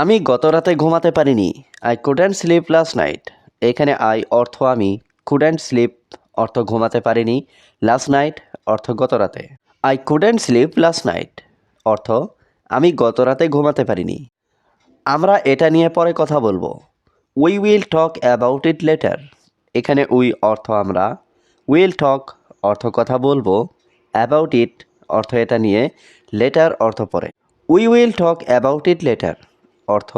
আমি গত রাতে ঘুমাতে পারিনি। I couldn't sleep last night এখানে আই অর্থ আমি। কুডেন্ট স্লিপ অর্থ ঘুমাতে পারিনি। লাস্ট নাইট অর্থ গত রাতে I couldn't sleep last night অর্থ আমি গত রাতে ঘুমাতে পারিনি। আমরা এটা নিয়ে পরে কথা বলব। We will talk about it later এখানে উই অর্থ আমরা। উইল টক অর্থ কথা বলব। অ্যাবাউট ইট অর্থ এটা নিয়ে। লেটার অর্থ পরে। We will talk about it later অর্থ,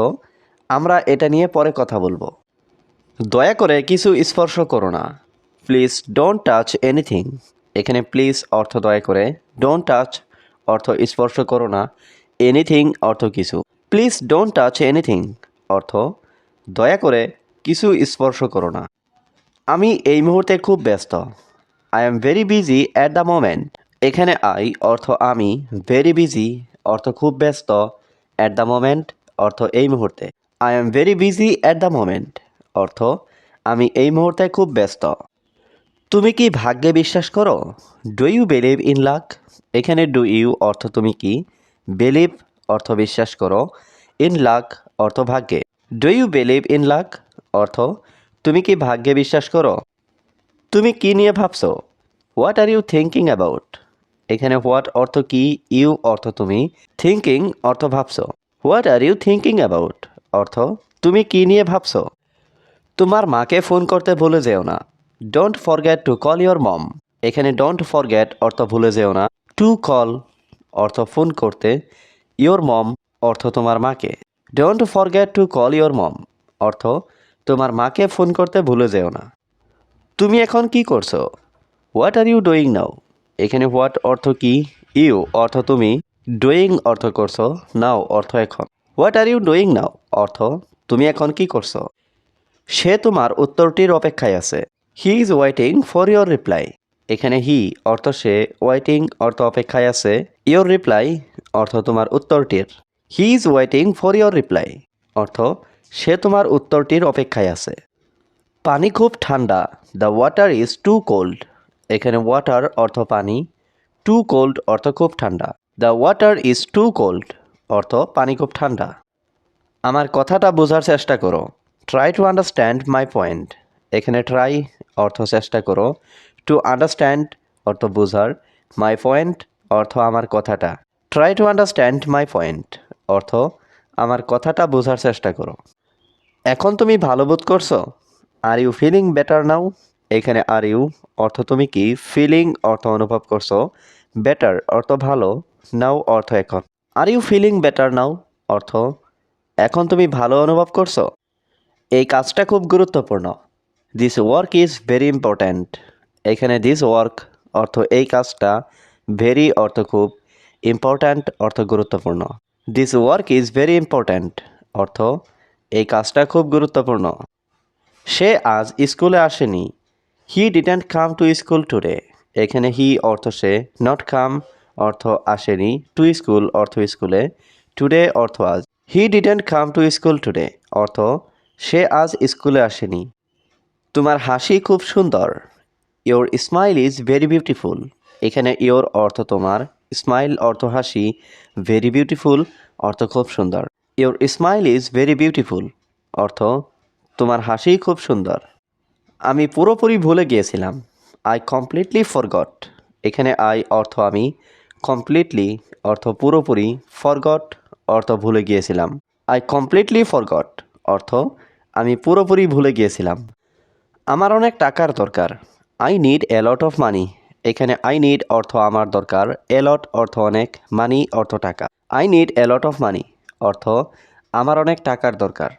আমরা এটা নিয়ে পরে কথা বলব। দয়া করে কিছু স্পর্শ করো না। প্লিজ ডোন্ট টাচ এনিথিং এখানে প্লিজ অর্থ দয়া করে ডোন্ট টাচ অর্থ স্পর্শ করো না। এনিথিং অর্থ কিছু। প্লিজ ডোন্ট টাচ এনিথিং অর্থ দয়া করে কিছু স্পর্শ করো না। আমি এই মুহূর্তে খুব ব্যস্ত। I am very busy at the moment এখানে আই অর্থ আমি ভেরি বিজি অর্থ খুব ব্যস্ত অ্যাট দ্য মোমেন্ট অর্থ এই মুহূর্তে I am very busy at the moment অর্থ, আমি এই মুহূর্তে খুব ব্যস্ত। তুমি কি ভাগ্যে বিশ্বাস করো? Do you believe in luck এখানে ডু ইউ অর্থ তুমি কি? বিলিভ অর্থ বিশ্বাস করো। ইন লাক অর্থ ভাগ্যে। Do you believe in luck অর্থ, তুমি কি ভাগ্যে বিশ্বাস করো? তুমি কি নিয়ে ভাবছ? What are you thinking about এখানে হোয়াট অর্থ কি? ইউ অর্থ তুমি। থিঙ্কিং অর্থ ভাবছ। What are you thinking about অর্থ, তুমি কি নিয়ে ভাবছ? তোমার মাকে ফোন করতে ভুলে যেও না। Don't forget to call your mom এখানে ডোন্ট ফরগেট অর্থ ভুলে যেও না। টু কল অর্থ ফোন করতে। ইয়োর মম অর্থ তোমার মাকে। Don't forget to call your mom অর্থ, তোমার মাকে ফোন করতে ভুলে যেও না। তুমি এখন কি করছ? What are you doing now এখানে হোয়াট অর্থ কি? ইউ অর্থ তুমি। ডুইং অর্থ করছ নাও অর্থ এখন। What are you doing now অর্থ, তুমি এখন কি করছ? সে তোমার উত্তরটির অপেক্ষায় আছে। He is waiting for your reply এখানে হি অর্থ সে ওয়েটিং অর্থ অপেক্ষায় আছে। ইয়োর রিপ্লাই অর্থ তোমার উত্তরটির। He is waiting for your reply অর্থ, সে তোমার উত্তরটির অপেক্ষায় আছে। পানি খুব ঠান্ডা। The water is too cold এখানে ওয়াটার অর্থ পানি। টু কোল্ড অর্থ খুব ঠান্ডা। The water is too cold অর্থ পানি খুব ঠান্ডা। আমার কথাটা বোঝার চেষ্টা করো। Try to understand my point এখানে ট্রাই অর্থ চেষ্টা করো। টু আন্ডারস্ট্যান্ড অর্থ বোঝার। মাই পয়েন্ট অর্থ আমার কথাটা। Try to understand my point অর্থ আমার কথাটা বোঝার চেষ্টা করো। এখন তুমি ভালো বোধ করছ? Are you feeling better now এখানে আর ইউ অর্থ তুমি কি? ফিলিং অর্থ অনুভব করছ। বেটার অর্থ ভালো। নাও অর্থ এখন। Are you feeling better now অর্থ, এখন তুমি ভালো অনুভব করছ? এই কাজটা খুব গুরুত্বপূর্ণ। This work is very important এখানে দিস ওয়ার্ক অর্থ এই কাজটা ভেরি অর্থ খুব ইম্পর্ট্যান্ট অর্থ গুরুত্বপূর্ণ। This work is very important অর্থ এই কাজটা খুব গুরুত্বপূর্ণ। সে আজ স্কুলে আসেনি। He didn't come to school today এখানে হি অর্থ সে নট কাম অর্থ আসেনি টু স্কুল অর্থ স্কুলে টুডে অর্থ আজ। He didn't come to school today অর্থ, সে আজ স্কুলে আসেনি। তোমার হাসি খুব সুন্দর your smile is very beautiful এখানে ইওর অর্থ তোমার স্মাইল অর্থ হাসি ভেরি বিউটিফুল অর্থ খুব সুন্দর। Your smile is very beautiful অর্থ, তোমার হাসি খুব সুন্দর। আমি পুরোপুরি ভুলে গিয়েছিলাম আই কমপ্লিটলি ফরগট এখানে আই অর্থ আমি কমপ্লিটলি অর্থ পুরোপুরি ফরগট অর্থ ভুলে গিয়েছিলাম। আই কমপ্লিটলি ফরগট অর্থ আমি পুরোপুরি ভুলে গিয়েছিলাম। আমার অনেক টাকার দরকার। I need a lot of money এখানে আই নিড অর্থ আমার দরকার। এলট অর্থ অনেক মানি অর্থ টাকা। I need a lot of money অর্থ আমার অনেক টাকার দরকার।